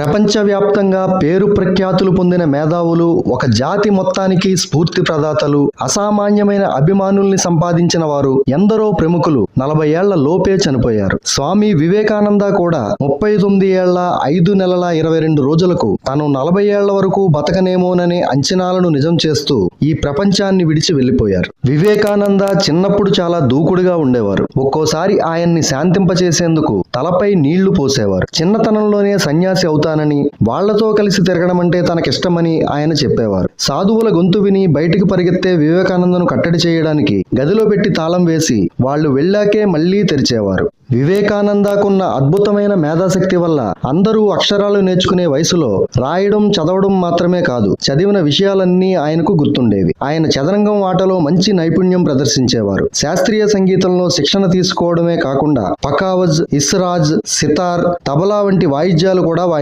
ప్రపంచవ్యాప్తంగా పేరు ప్రఖ్యాతులు పొందిన మేధావులు ఒక జాతి మొత్తానికి స్ఫూర్తి ప్రదాతలు అసామాన్యమైన అభిమానుల్ని సంపాదించిన వారు ఎందరో ప్రముఖులు నలభై ఏళ్ళ లోపే చనిపోయారు. స్వామి వివేకానంద కూడా ముప్పై తొమ్మిది ఏళ్ళ ఐదు నెలల ఇరవై రెండు రోజులకు తను నలభై ఏళ్ళ వరకు బతకనేమోననే అంచనాలను నిజం చేస్తూ ఈ ప్రపంచాన్ని విడిచి వెళ్ళిపోయారు వివేకానంద చిన్నప్పుడు చాలా దూకుడుగా ఉండేవారు. ఒక్కోసారి ఆయన్ని శాంతింపచేసేందుకు తలపై నీళ్ళు పోసేవారు. చిన్నతనంలోనే సన్యాసి అవుతారు చేస్తానని వాళ్ళతో కలిసి తిరగడం అంటే తనకిష్టమని ఆయన చెప్పేవారు. సాధువుల గొంతు విని బయటికి పరిగెత్తే వివేకానందను కట్టడి చేయడానికి గదిలో పెట్టి తాళం వేసి వాళ్ళు వెళ్ళాకే మళ్ళీ తెరిచేవారు. వివేకానందకున్న అద్భుతమైన మేధాశక్తి వల్ల అందరూ అక్షరాలు నేర్చుకునే వయసులో రాయడం చదవడం మాత్రమే కాదు చదివిన విషయాలన్నీ ఆయనకు గుర్తుండేవి. ఆయన చదరంగం ఆటలో మంచి నైపుణ్యం ప్రదర్శించేవారు. శాస్త్రీయ సంగీతంలో శిక్షణ తీసుకోవడమే కాకుండా పకావజ్ ఇస్రాజ్ సితార్ తబలా వంటి వాయిద్యాలు కూడా వాయించారు